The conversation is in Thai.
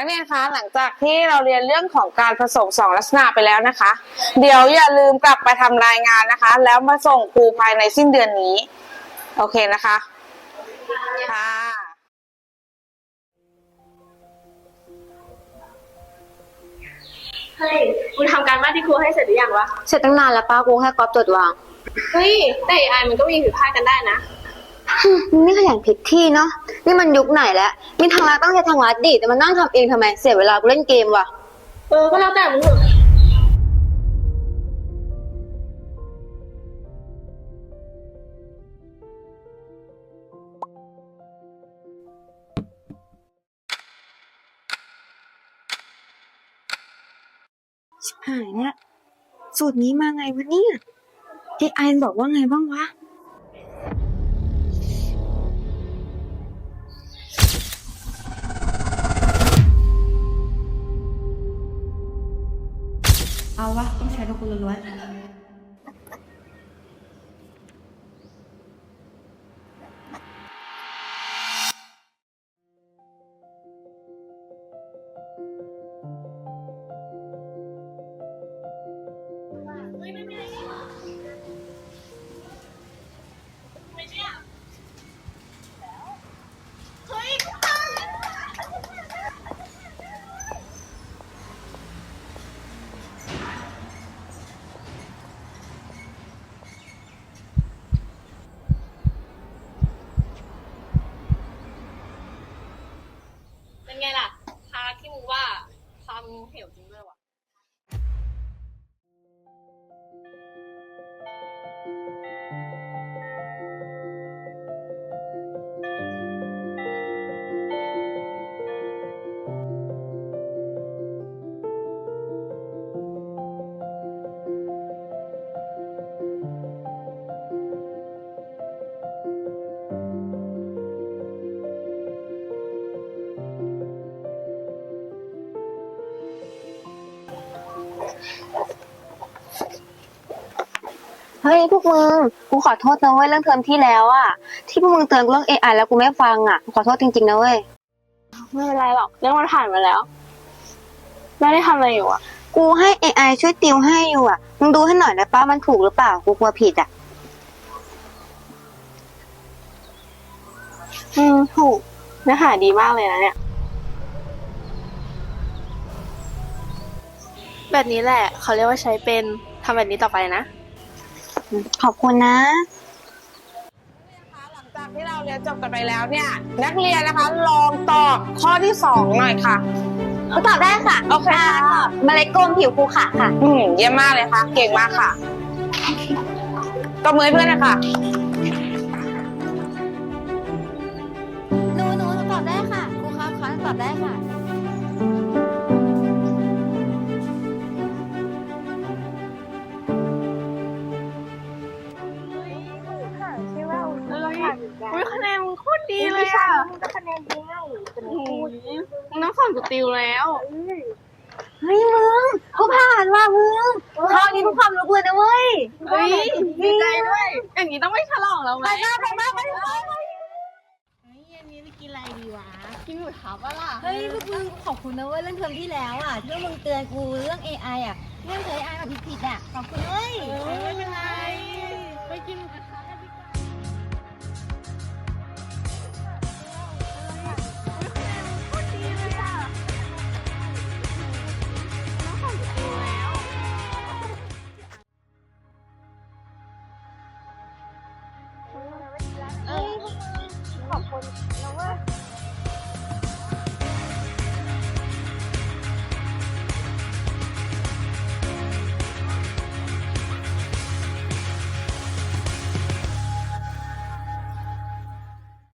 อ่านักเรียนคะหลังจากที่เราเรียนเรื่องของการผสมสองลักษณะไปแล้วนะคะ เดี๋ยวอย่าลืมกลับไปทำรายงานนะคะ แล้วมาส่งครูภายในสิ้นเดือนนี้ โอเคนะคะค่ะเฮ้ยมึงทำการบ้านที่ครูให้เสร็จหรือยังวะเสร็จตั้งนานแล้วป้ากูแค่ก๊อปจดวาง เฮ้ยแต่ AI มันก็มีผิดพลาดกันได้นะมึง นี่ขยันผิดที่เนาะนี่มันยุคไหนแล้วมีทางรัฐต้องใช้ทางรัฐดิแต่มันนั่งทำเองทำไมเสียเวลากูเล่นเกมว่ะเออก็แล้วแต่มึงเถอะหายเนี่ยสูตรนี้มาไงวะเนี่ย AI บอกว่าไงบ้างวะ เอา เฮ้ยพวกมึงกูขอโทษนะเว้ยเรื่องเทอมที่แล้วอะที่พวกมึงเตือนกูเรื่อง AI แล้วกูไม่ฟังอะกูขอโทษจริงๆนะเว้ยไม่เป็นไรหรอกเรื่องมันผ่านมาแล้วแล้วได้ทำอะไรอยู่อะกูให้ AI ช่วยติวให้อยู่อะมึงดูให้หน่อยได้ป้ามันถูกหรือเปล่ากูกลัวผิดอะอืมถูกเนื้อหาดีมากเลยนะเนี่ย แบบนี้แหละ เขาเรียกว่าใช้เป็นทำแบบนี้ต่อไปนะ ขอบคุณนะ หลังจากที่เราเรียนจบกันไปแล้วเนี่ย นักเรียนนะคะลองตอบข้อที่สองหน่อยค่ะเขาตอบได้ค่ะโอเคค่ะ เมล็ดกลมผิวภูเขาค่ะ อืมเยี่ยมมากเลยค่ะ เก่งมากค่ะตบมือให้เพื่อนนะคะ อุ้ยคะแนนมึงโคตรดีเลยอะมึงก็คะแนนดีมากเป็นมึงต้องสอนกูติวแล้ว เฮ้ยมึงกูผ่านว่ะมึงข้อนี้เป็นความรู้เลยนะเว้ยเฮ้ยดีใจด้วย อย่างนี้ต้องไม่ฉลองแล้วไหมๆเฮ้ยเย็นนี้ไปกินอะไรดีวะ กินหมูทับอะล่ะเฮ้ยพวกมึงขอบคุณนะเว้ยเรื่องเทอมที่แล้วอะที่ว่ามึงเตือนกูเรื่อง AI อะเรื่องใช้ AI แบบผิดๆอะขอบคุณเว้ยไม่เป็นไรไปกินหมูกระทะ